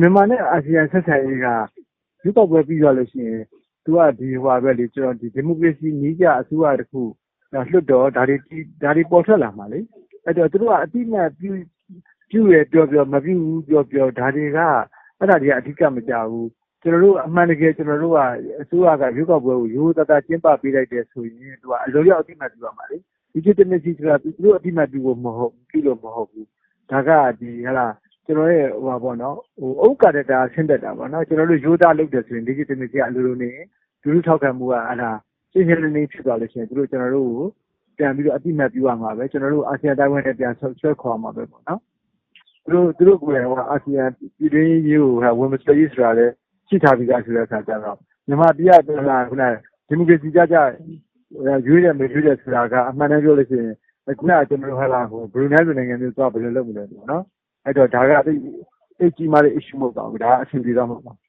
မြန်မာနဲ့ အာဆီယံဆက်ဆံရေးက ရွေးကောက်ပွဲပြီးသွားလို့ရှိရင် သူက ဒီဟိုပါပဲလေကျွန်တော်ဒီဒီမိုကရေစီနည်းကျ အစိုးရတစ်ခု လွတ်တော်ဒါတွေဒါတွေ ပေါ်ထွက်လာမှာလေ အဲ့တော့ သူတို့ကအတိအမှန်ပြုပြုရပြောပြော မပြုဘူးပြောပြော ဒါတွေကအဲ့ဒါတွေကအဓိကမကြဘူးကျွန်တော်တို့အမှန်တကယ် ကျွန်တော်တို့က အစိုးရက ရွေးကောက်ပွဲကိုရိုးသားသား ကျင်းပပေးလိုက်တယ်ဆိုရင် သူက အလိုရောက်အတိအမှန်ပြုရမှာလေ legitimacy ဆိုတာ သူတို့အတိအမှန်ပြုဖို့မဟုတ်ပြုလို့ မဟုတ်ဘူး ဒါကဒီဟလာ ကျွန်တော်ရဲ့ဟိုပါပေါ့နော်ဟိုအုတ်ကာတက်တာဆင်းသက်တာပေါ့နော်ကျွန်တော်တို့ရိုးသားလုပ်တယ်ဆိုရင် legitimacy ကအလိုလိုနေလူလူထောက်ခံမှုကအဲ့ဒါရှင်းရှင်းလင်းလင်းဖြစ်သွားလို့ရှိရင်သူတို့ကျွန်တော်တို့ကိုပြန်ပြီးတော့အတိအမှန်ပြုရမှာပဲကျွန်တော်တို့အာဆီယံတိုင်းဝန်နဲ့ပြန်ဆွဲခေါ်မှာပဲပေါ့နော်သူတို့သူတို့ကိုယ်ကအာဆီယံပြည်တွင်းရေးကိုဝင်မဆွေးရေးဆိုတာလည်းရှိထားပြီးသားဆိုတဲ့အခါကျတော့မြန်မာပြည်ကခုနကဒီမိုကရေစီကြကြရွေးတယ်မရွေးတယ်ဆိုတာကအမှန်တမ်းပြောလို့ရှိရင်ခုနကကျွန်တော်တို့ဟာလာဟိုဘရူနိုင်းလိုနိုင်ငံမျိုးသွားဘယ်လိုလုပ်မလဲပေါ့နော် အဲ့တော့ဒါကသိသိကြီးမားတဲ့ issue မဟုတ်ပါဘူးဒါအဆင်ပြေတော့မဟုတ်ပါဘူး